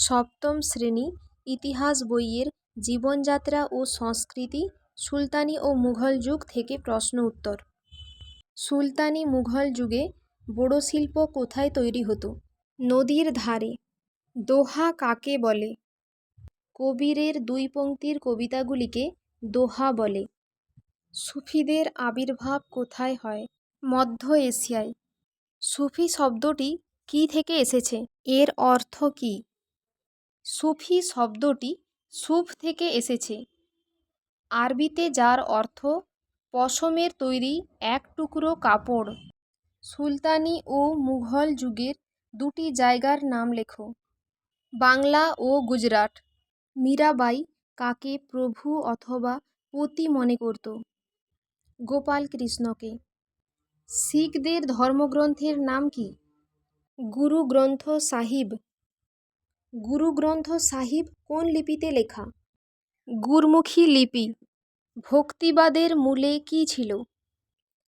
সপ্তম শ্রেণি ইতিহাস বইয়ের জীবনযাত্রা ও সংস্কৃতি, সুলতানি ও মুঘল যুগ থেকে প্রশ্ন উত্তর। সুলতানি মুঘল যুগে বড়ো শিল্প কোথায় তৈরি হতো? নদীর ধারে। দোহা কাকে বলে? কবিরের দুই পংক্তির কবিতাগুলিকে দোহা বলে। সুফিদের আবির্ভাব কোথায় হয়? মধ্য এশিয়ায়। সুফি শব্দটি কী থেকে এসেছে? এর অর্থ কী? সুফি শব্দটি সুফ থেকে এসেছে। আরবিতে যার অর্থ পশমের তৈরি এক টুকরো কাপড়। সুলতানি ও মুঘল যুগের দুটি জায়গার নাম লেখো। বাংলা ও গুজরাট। মীরাবাই কাকে প্রভু অথবা পতি মনে করত? গোপাল কৃষ্ণকে। শিখদের ধর্মগ্রন্থের নাম কি? গুরু গ্রন্থ সাহিব গুরু গ্রন্থ সাহিব কোন লিপিতে লেখা? গুরমুখী লিপি। ভক্তিবাদের মূলে কী ছিল?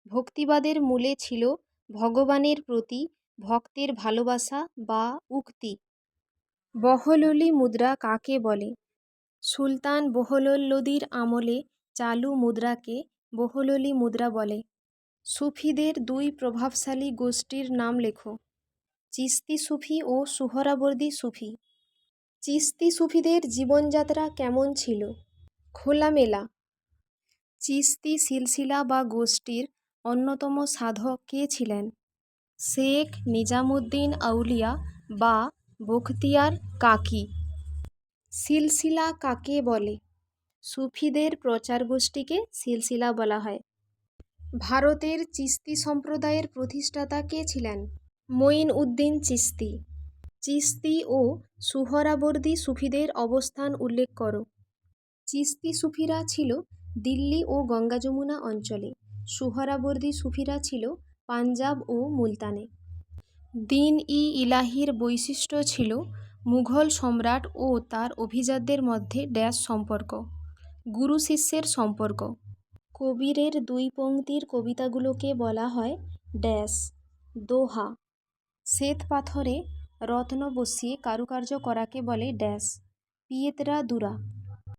ভক্তিবাদের মূলে ছিল ভগবানের প্রতি ভক্তের ভালোবাসা বা উক্তি। বহললি মুদ্রা কাকে বলে? সুলতান বহলল লোদির আমলে চালু মুদ্রাকে বহললি মুদ্রা বলে। সুফিদের দুই প্রভাবশালী গোষ্ঠীর নাম লেখো। চিস্তি সুফি ও সুহরাবর্দী সুফি। চিশতি সুফিদের জীবনযাত্রা কেমন ছিল? খোলামেলা। চিশতি সিলসিলা বা গোষ্ঠীর অন্যতম সাধক কে ছিলেন? শেখ নিজামুদ্দিন আউলিয়া বা বখতিয়ার কাকি। সিলসিলা কাকে বলে? সুফিদের প্রচার গোষ্ঠীকে সিলসিলা বলা হয়। ভারতের চিশতি সম্প্রদায়ের প্রতিষ্ঠাতা কে ছিলেন? মঈন উদ্দিন চিশতি চিশতি ও সুহরাবর্দী সুফিদের অবস্থান উল্লেখ করো। চিশতি সুফিরা ছিল দিল্লি ও গঙ্গা যমুনা অঞ্চলে। সুহরাবর্দী সুফিরা ছিল পাঞ্জাব ও মুলতানে। দিন ই ইলাহির বৈশিষ্ট্য ছিল মুঘল সম্রাট ও তার অভিজাতদের মধ্যে ড্যাশ সম্পর্ক, গুরু শিষ্যের সম্পর্ক। কবিরের দুই পংক্তির কবিতাগুলোকে বলা হয় ড্যাশ, দোহা। শ্বেত পাথরে রত্ন বসিয়ে কারুকার্য করাকে বলে ড্যাশ। পিয়েতরা দুরা।